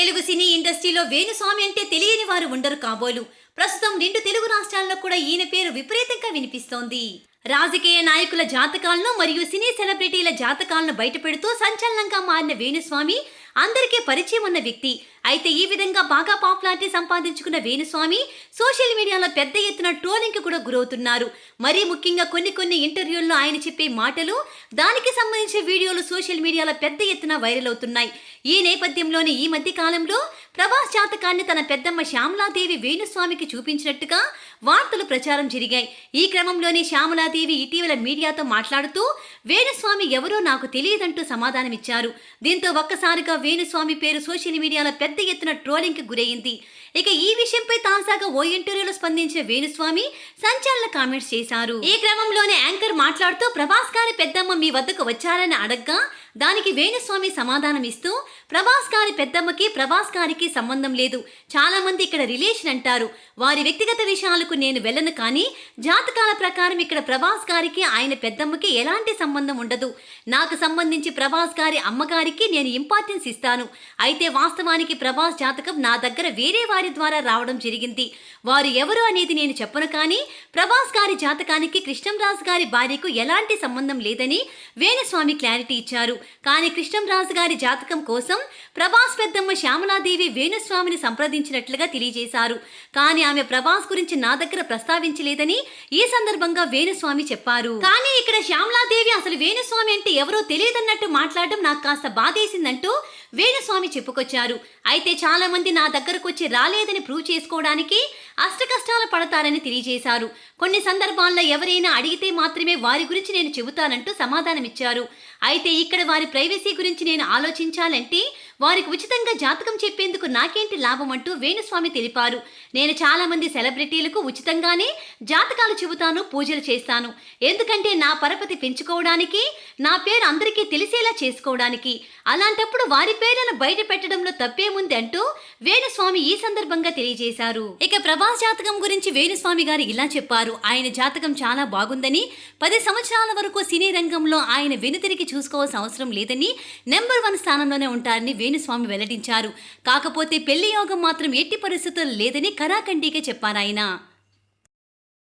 తెలుగు సినీ ఇండస్ట్రీలో వేణుస్వామి అంటే తెలియని వారు ఉండరు కాబోలు. ప్రస్తుతం రెండు తెలుగు రాష్ట్రాల్లో కూడా ఈయన పేరు విపరీతంగా వినిపిస్తోంది. రాజకీయ నాయకుల జాతకాలను మరియు సినీ సెలబ్రిటీల జాతకాలను బయటపెడుతూ సంచలనంగా మారిన వేణుస్వామి అందరికీ పరిచయం ఉన్న వ్యక్తి. అయితే ఈ విధంగా బాగా పాపులారిటీ సంపాదించుకున్న వేణుస్వామి సోషల్ మీడియాలో పెద్ద ఎత్తున ట్రోలింగ్ కూడా గురవుతున్నారు. మరీ ముఖ్యంగా కొన్ని కొన్ని ఇంటర్వ్యూల్లో ఆయన చెప్పే మాటలు దానికి సంబంధించిన వీడియోలు సోషల్ మీడియాలో పెద్ద ఎత్తున వైరల్ అవుతున్నాయి. ఈ నేపథ్యంలోనే ఈ మధ్య కాలంలో ప్రభాస్ జాతకాన్ని తన పెద్దమ్మ శ్యామలాదేవి వేణుస్వామికి చూపించినట్టుగా వార్తలు ప్రచారం జరిగాయి. ఈ క్రమంలోనే శ్యామలాదేవి ఇటీవల మీడియాతో మాట్లాడుతూ వేణుస్వామి ఎవరో నాకు తెలియదంటూ సమాధానమిచ్చారు. దీంతో ఒక్కసారిగా వేణుస్వామి పేరు సోషల్ మీడియాలో పెద్ద ఎత్తున ట్రోలింగ్కి గురైంది ఇక ఈ విషయంపై తాజాగా ఓ ఇంటర్వ్యూలో స్పందించిన వేణుస్వామి సంచలన కామెంట్స్ చేశారు. ఈ క్రమంలోనే యాంకర్ మాట్లాడుతూ ప్రభాస్ గారి పెద్దమ్మ మీ వద్దకు వచ్చారని అడగ్గా దానికి వేణుస్వామి సమాధానం ఇస్తూ ప్రభాస్ గారి పెద్దమ్మకి ప్రభాస్ గారికి సంబంధం లేదు. చాలా మంది ఇక్కడ రిలేషన్ అంటారు. వారి వ్యక్తిగత విషయాలకు నేను వెళ్ళను కానీ జాతకాల ప్రకారం ఇక్కడ ప్రభాస్ గారికి ఆయన పెద్దమ్మకి ఎలాంటి సంబంధం ఉండదు. నాకు సంబంధించి ప్రభాస్ గారి అమ్మగారికి నేను ఇంపార్టెన్స్ ఇస్తాను. అయితే వాస్తవానికి ప్రభాస్ జాతకం నా దగ్గర వేరే వారి ద్వారా రావడం జరిగింది. వారు ఎవరు అనేది నేను చెప్పను కానీ ప్రభాస్ గారి జాతకానికి కృష్ణంరాజు గారి భార్యకు ఎలాంటి సంబంధం లేదని వేణుస్వామి క్లారిటీ ఇచ్చారు. కానీ కృష్ణంరాజు గారి జాతకం కోసం ప్రభాస్ పెద్దమ్మ శ్యామలాదేవి వేణుస్వామిని సంప్రదించినట్లుగా తెలియజేశారు. కానీ ఆమె ప్రభాస్ గురించి నా దగ్గర ప్రస్తావించలేదని ఈ సందర్భంగా వేణుస్వామి చెప్పారు. కానీ ఇక్కడ శ్యామలాదేవి అసలు వేణుస్వామి అంటే ఎవరో తెలియదన్నట్టు మాట్లాడడం నాకు కాస్త బాధేసిందంటూ వేణుస్వామి చెప్పుకొచ్చారు. అయితే చాలా మంది నా దగ్గరకు వచ్చి రాలేదని ప్రూవ్ చేసుకోవడానికి అష్ట కష్టాలు పడతారని తెలియజేశారు. కొన్ని సందర్భాల్లో ఎవరైనా అడిగితే మాత్రమే వారి గురించి నేను చెబుతానంటూ సమాధానమిచ్చారు. అయితే ఇక్కడ వారి ప్రైవసీ గురించి నేను ఆలోచించాలంటే వారికి ఉచితంగా జాతకం చెప్పేందుకు నాకేంటి లాభం అంటూ వేణుస్వామి తెలిపారు. నేను చాలా మంది సెలబ్రిటీలకు ఉచితంగానే జాతకాలు చెబుతాను పూజలు చేస్తాను. ఎందుకంటే నా పరపతి పెంచుకోవడానికి నా పేరు అందరికీ తెలిసేలా చేసుకోవడానికి. అలాంటప్పుడు వారి పేర్లను బయట పెట్టడంలో తప్పేముంది అంటూ వేణుస్వామి ఈ సందర్భంగా తెలియజేశారు. ఇక ప్రభాస్ జాతకం గురించి వేణుస్వామి గారు ఇలా చెప్పారు. ఆయన జాతకం చాలా బాగుందని పది సంవత్సరాల వరకు సినీ రంగంలో ఆయన వెనుతిరిగి చూసుకోవాల్సిన అవసరం లేదని నెంబర్ వన్ స్థానంలోనే ఉంటారని వేణుస్వామి వెల్లడించారు. కాకపోతే పెళ్ళి యోగం మాత్రం ఎట్టి పరిస్థితులు లేదని కరాఖండిగా చెప్పారాయన